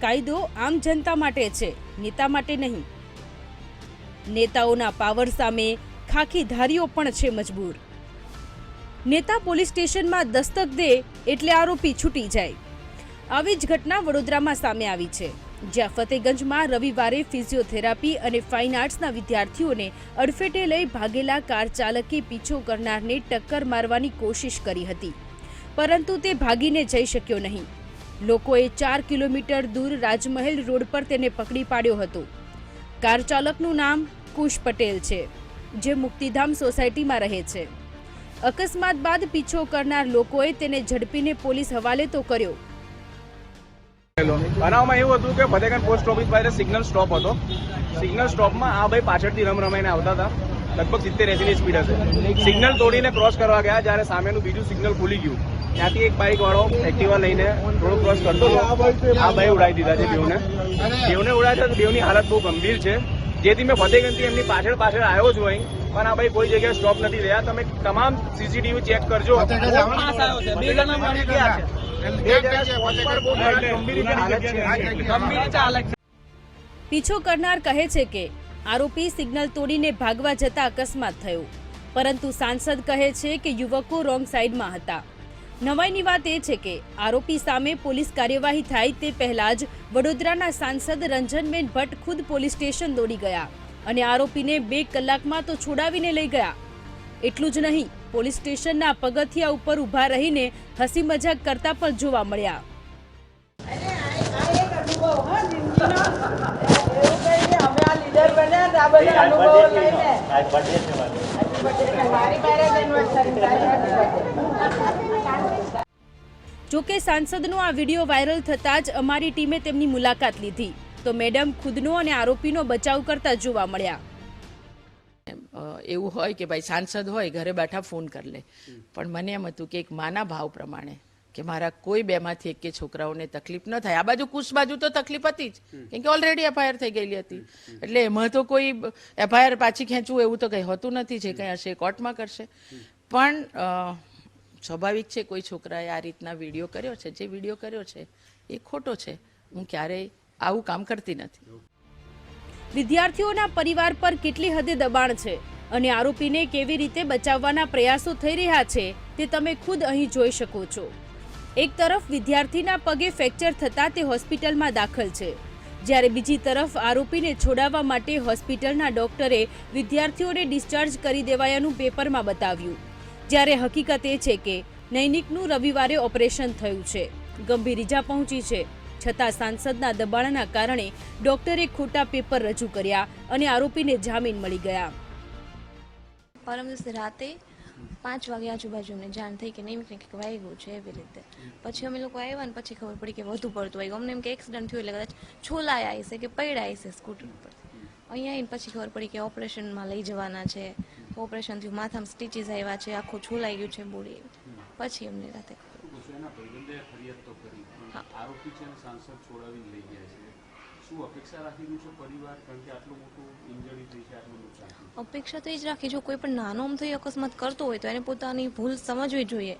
કાયદો આમ જનતા માટે છે, નેતા માટે નહીં. નેતાઓના પાવર સામે ખાખીધારીઓ પણ છે મજબૂર. નેતા પોલીસ સ્ટેશનમાં દસ્તક દે એટલે આરોપી છૂટી જાય. આવી જ ઘટના વડોદરામાં સામે આવી છે, જ્યાં ફતેગંજમાં રવિવારે ફિઝિયોથેરાપી અને ફાઇન આર્ટ્સના વિદ્યાર્થીઓને અડફેટે લઈ ભાગેલા કાર ચાલકે પીછો કરનારને ટક્કર મારવાની કોશિશ કરી હતી. પરંતુ તે ભાગીને જઈ શક્યો નહીં. લોકોએ ચાર કિલોમીટર દૂર રાજમહેલ રોડ પર તેને પકડી પાડ્યો હતો. કાર ચાલકનું નામ કુશ પટેલ છે, જે મુક્તિધામ સોસાયટીમાં રહે છે. અકસ્માત બાદ પીછો કરનાર લોકોએ તેને ઝડપીને પોલીસ હવાલે તો કર્યો. બનાવમાં એવું હતું કે ફતેગંજ પોસ્ટ ઓફિસ પાસે સિગ્નલ સ્ટોપ હતો. સિગ્નલ સ્ટોપમાં આ ભાઈ પાછળથી રમ રમાઈને આવતા હતા. લગભગ સિત્તેર એસીની સ્પીડ હશે. સિગ્નલ તોડીને ક્રોસ કરવા ગયા, જ્યારે સામેનું બીજું સિગ્નલ ખુલી ગયું. ત્યાંથી એક બાઇક વાળો એક્ટિવા લઈને થોડું ક્રોસ કરતો હતો. આ ભાઈ ઉડાવી દીધા છે બેવને બેવને ઉડાવ્યા તો બેવની હાલત બહુ ગંભીર છે. જેથી મેં ફતેગંજથી એમની પાછળ પાછળ આવ્યો છું અહીં પણ આ ભાઈ કોઈ જગ્યાએ સ્ટોપ નથી રહ્યા. તમે તમામ સીસીટીવી ચેક કરજો. પીછો કરનાર કહે છે કે આરોપી સિગ્નલ તોડીને ભાગવા જતા અકસ્માત થયો. પરંતુ સાંસદ કહે છે કે યુવકો રોંગ સાઈડમાં હતા. નવાઈની વાત એ છે કે આરોપી સામે પોલીસ કાર્યવાહી થાય તે પહેલા જ વડોદરાના સાંસદ રંજનબેન ભટ્ટ ખુદ પોલીસ સ્ટેશન દોડી ગયા અને આરોપીને બે કલાકમાં તો છોડાવીને લઈ ગયા. એટલું જ નહીં પોલીસ સ્ટેશનના પગથિયા ઉપર ઊભા રહીને હસી મજાક કરતા પણ જોવા મળ્યા. અમે આ લીડર બન્યા ને આ બધા અનુભવો લઈને મારી મેરેજ એનિવર્સરી જોકે સાંસદનો આ વીડિયો વાયરલ થતાં જ અમારી ટીમે તેમની મુલાકાત લીધી. તો મેડમ ખુદનો અને આરોપીનો બચાવ કરતા જોવા મળ્યા. એવું હોય કે ભાઈ સાંસદ હોય ઘરે બેઠા ફોન કરી લે. પણ મને એમ હતું કે એક માના ભાવ પ્રમાણે કે મારા કોઈ બેમાંથી એક કે છોકરાઓને તકલીફ ન થાય. આ બાજુ કુશ બાજુ તો તકલીફ હતી જ કેમ કે ઓલરેડી એફઆઈઆર થઈ ગયેલી હતી. એટલે એમાં તો કોઈ એફઆઈઆર પાછી ખેંચવું એવું તો કંઈ હોતું નથી જે કંઈ હશે કોર્ટમાં કરશે. પણ સ્વાભાવિક છે, કોઈ છોકરાએ આ રીતના વીડિયો કર્યો છે, જે વીડિયો કર્યો છે, એ ખોટો છે. હું ક્યારેય આવું કામ કરતી નથી. વિદ્યાર્થીઓના પરિવાર પર કેટલી હદે દબાણ છે અને આરોપીને કેવી રીતે બચાવવાના પ્રયાસો થઈ રહ્યા છે, તે તમે ખુદ અહીં જોઈ શકો છો. એક તરફ વિદ્યાર્થીના પગે ફ્રેક્ચર થતાં તે હોસ્પિટલમાં દાખલ છે. જ્યારે બીજી તરફ આરોપીને છોડાવવા માટે હોસ્પિટલના ડોક્ટરે વિદ્યાર્થીઓને ડિસ્ચાર્જ કરી દેવાયાનું પેપરમાં બતાવ્યું. જ્યારે હકીકત એ છે કે નૈનિકનું રવિવારે ઓપરેશન થયું છે. ગંભીર ઇજા પહોંચી છે. છતાં સાંસદના દબાણના કારણે ડોક્ટરે ખોટા પેપર રજૂ કર્યા અને આરોપીને જામીન મળી ગયા. પરમ રાતે પાંચ વાગે આજુબાજુ અમને જાણ થઈ કે નહીં કંઈક વાગ્યું છે એવી રીતે. પછી અમે લોકો આવ્યા ને પછી ખબર પડી કે વધુ પડતું હોય અમને એમ કે એક્સિડન્ટ થયું એટલે કદાચ છોલાયા હશે કે પડ્યા હશે સ્કૂટર ઉપર. અહીંયા આવીને પછી ખબર પડી કે ઓપરેશનમાં લઈ જવાના છે. ઓપરેશન થયું માથામાં સ્ટીચીસ આવ્યા છે આખું છોલાઈ ગયું છે બોડી. પછી એમની રાતે અપેક્ષા થઈ તો એ જ રાખી જો કોઈ પણ નાનો અમથો અકસ્માત કરતો હોય તો એને પોતાની ભૂલ સમજવી જોઈએ.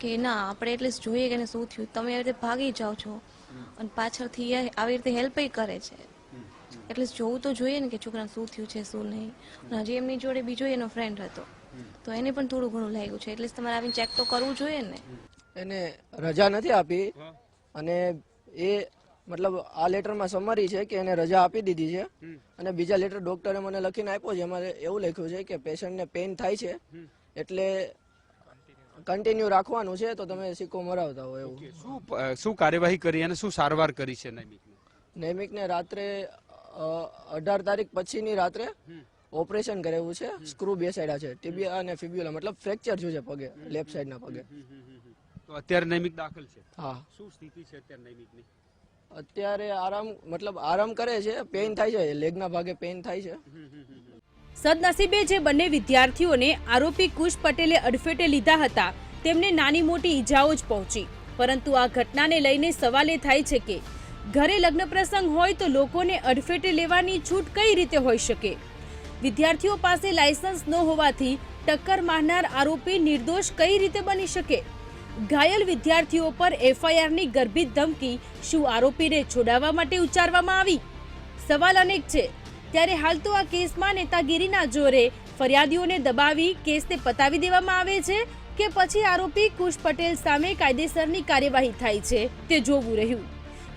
કે ના આપણે એટલીસ્ટ જોઈએ કે શું થયું. તમે આવી રીતે ભાગી જાઓ છો. અને પાછળથી આવી રીતે હેલ્પ કરે છે. એટલીસ્ટ જોવું તો જોઈએ ને કે છોકરાને શું થયું છે શું નહીં. અને હજી એમની જોડે બીજો એનો ફ્રેન્ડ હતો. તો એને પણ થોડું ઘણું લાગ્યું છે. એટલીસ્ટ તમારે આવીને ચેક તો કરવું જોઈએ ને. એને રજા નથી આપી અને એ મતલબ આ લેટરમાં સમરી છે કે એને રજા આપી દીધી છે. અને બીજા લેટર ડોક્ટરે મને લખીને આપ્યો છે. એમાં એવું લખ્યું છે કે પેશન્ટને પેઇન થાય છે. એટલે કન્ટિન્યુ રાખવાનું છે તો તમે સિક્કો મરાવતા હો એવું. શું શું કાર્યવાહી કરી અને શું સારવાર કરી છે નૈમિકને? નૈમિકને રાત્રે અઢાર તારીખ પછીની રાત્રે ઓપરેશન કરેલું છે. સ્ક્રૂ બેસાડ્યા છે. ટીબીયા અને ફિબ્યુલા મતલબ ફ્રેક્ચર થયું છે પગે લેફ્ટ સાઈડના પગે. તો અત્યારે નૈમિક દાખલ છે. હા. શું સ્થિતિ છે અત્યારે નૈમિકની અત્યારે આરામ મતલબ આરામ કરે છે પેઇન થાય છે લેગના ભાગે પેઇન થાય છે. સદનસીબે જે બંને વિદ્યાર્થીઓને આરોપી કુશ પટેલે અડફેટે લીધા હતા તેમને નાની મોટી ઈજાઓ જ પહોંચી. પરંતુ આ ઘટનાને લઈને સવાલ એ થાય છે કે ઘરે લગ્ન પ્રસંગ હોય તો લોકોને અડફેટે લેવાની છૂટ કઈ રીતે હોઈ શકે? વિદ્યાર્થીઓ પાસે લાયસન્સ ન હોવાથી ટક્કર મારનાર આરોપી નિર્દોષ કઈ રીતે બની શકે? ઘાયલ વિદ્યાર્થીઓ પર એફઆઈઆરની ગર્ભિત ધમકી શું આરોપીને છોડાવવા માટે ઉચ્ચારવામાં આવી? સવાલ અનેક છે. ત્યારે હાલ તો આ કેસમાં નેતાગીરીના જોરે ફરિયાદીઓને દબાવી કેસને પતાવી દેવામાં આવે છે કે પછી આરોપી કુશ પટેલ સામે કાયદેસરની કાર્યવાહી થાય છે તે જોવું રહ્યું.